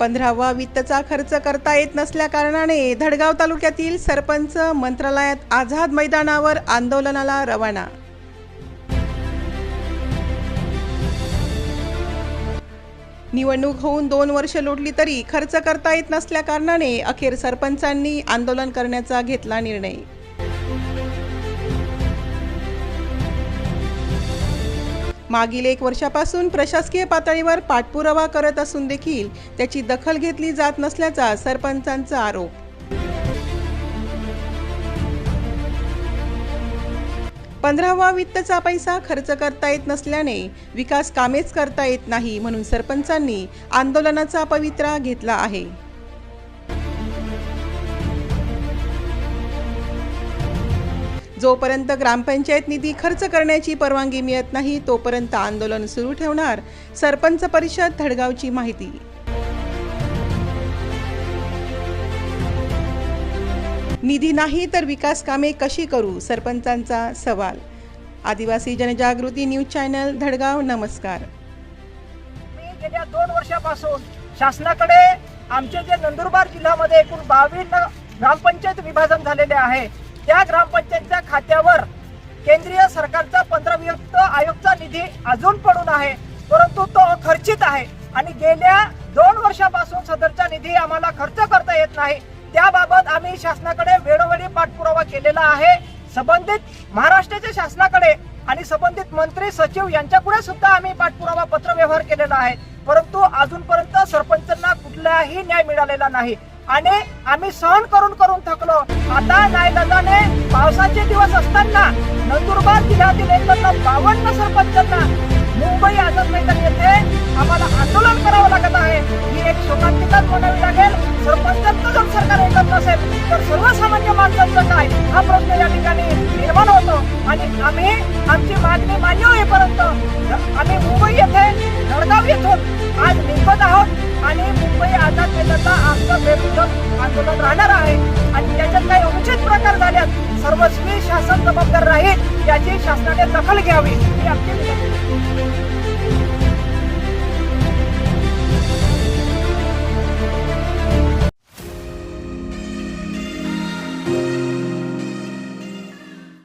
पंधरावा वित्तचा खर्च करता येत नसल्या कारणाने धडगाव तालुक्यातील सरपंच मंत्रालयात आझाद मैदानावर आंदोलनाला रवाना. निवडणूक होऊन दोन वर्ष लोटली तरी खर्च करता येत नसल्या कारणाने अखेर सरपंचांनी आंदोलन करण्याचा घेतला निर्णय. मागील एक वर्षापासून प्रशासकीय पातळीवर पाठपुरावा करत असून देखील त्याची दखल घेतली जात नसल्याचा सरपंचांचा आरोप. पंधरावा वित्तचा पैसा खर्च करता येत नसल्याने विकास कामेच करता येत नाही म्हणून सरपंचांनी आंदोलनाचा पवित्रा घेतला आहे. जोपर्यंत ग्रामपंचायत निधी खर्च करण्याची परवानगी मिळत नाही तोपर्यंत आंदोलन सुरू ठेवणार सरपंच परिषद धडगावची माहिती. निधी नाही तर विकास कामे कशी करू? सरपंचांचा सवाल. आदिवासी जनजागृती न्यूज चॅनल धडगाव नमस्कार. मी गेल्या दोन वर्षापासून शासनाकडे आमचे जे नंदुरबार जिल्ह्यामध्ये एकूण बावीस ग्रामपंचायत विभाजन झालेले आहे त्या ग्रामपंचायतच्या खात्यावर केंद्रीय सरकारचा पंधरावियुक्त आयोगचा निधी अजून पडून आहे परंतु तो खर्चित आहे आणि गेल्या दोन वर्षापासून सदरचा निधी आम्हाला खर्च करता येत नाही. त्याबाबत आम्ही शासनाकडे वेळोवेळी पाठपुरावा केलेला आहे. संबंधित महाराष्ट्राच्या शासनाकडे आणि संबंधित मंत्री सचिव यांच्याकडे सुद्धा आम्ही पाठपुरावा पत्र व्यवहार केलेला आहे. परंतु अजूनपर्यंत सरपंचांना कुठलाही न्याय मिळालेला नाही. आणि आम्ही सहन करून करून थकलो. आता नाईलाजाने पावसाचे दिवस असताना नंदुरबार जिल्ह्यातील एकंदर बावन्न सरपंचांना मुंबई आझाद मैदान येथे आम्हाला आंदोलन करावं लागत आहे. ही एक शोकांतिकाच म्हणावी लागेल. सरपंचांचं जर सरकार ऐकत नसेल तर सर्वसामान्य माणसांचं काय? हा प्रश्न या ठिकाणी निर्माण होतो. आणि आम्ही आमची मागणी मान्य होईपर्यंत आंदोलन राहणार आहे. आणि त्याच्यात काही अनुचित प्रकार झाल्यास सर्वस्वी शासन जबाबदार राहील याची शासनाने दखल घ्यावी. ही आमची